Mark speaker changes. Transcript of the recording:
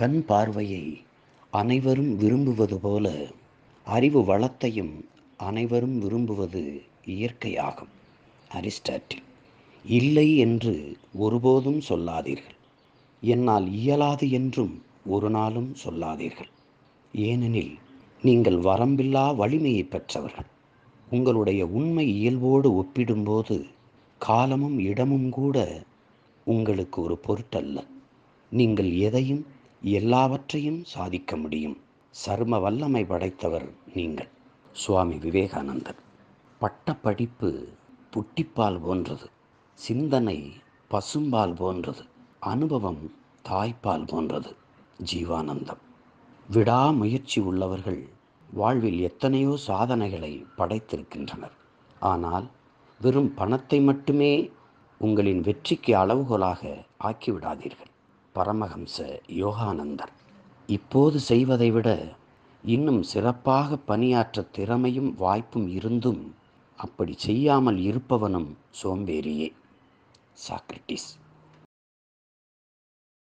Speaker 1: கண் பார்வையை அனைவரும் விரும்புவது போல அறிவு வளத்தையும் அனைவரும் விரும்புவது இயற்கையாகும். அரிஸ்டாட்டில் இல்லை என்று ஒருபோதும் சொல்லாதீர்கள். என்னால் இயலாது என்றும் ஒரு நாளும் சொல்லாதீர்கள். ஏனெனில் நீங்கள் வரம்பில்லா வலிமையை பெற்றவர்கள். உங்களுடைய உண்மை இயல்போடு ஒப்பிடும்போது காலமும் இடமும் கூட உங்களுக்கு ஒரு பொருட்டல்ல. நீங்கள் எதையும் எல்லாவற்றையும் சாதிக்க முடியும். சர்ம வல்லமை படைத்தவர் நீங்கள். சுவாமி விவேகானந்தர். பட்ட படிப்பு புட்டிப்பால் போன்றது. சிந்தனை பசும்பால் போன்றது. அனுபவம் தாய்ப்பால் போன்றது. ஜீவானந்தம். விடாமுயற்சி உள்ளவர்கள் வாழ்வில் எத்தனையோ சாதனைகளை படைத்திருக்கின்றனர். ஆனால் வெறும் பணத்தை மட்டுமே உங்களின் வெற்றிக்கு அளவுகோலாக ஆக்கிவிடாதீர்கள். பரமஹம்ச யோகானந்தர். இப்போது செய்வதை விட இன்னும் சிறப்பாக பணியாற்ற திறமையும் வாய்ப்பும் இருந்தும் அப்படி செய்யாமல் இருப்பவனும் சோம்பேறியே. சாக்ரட்டிஸ்.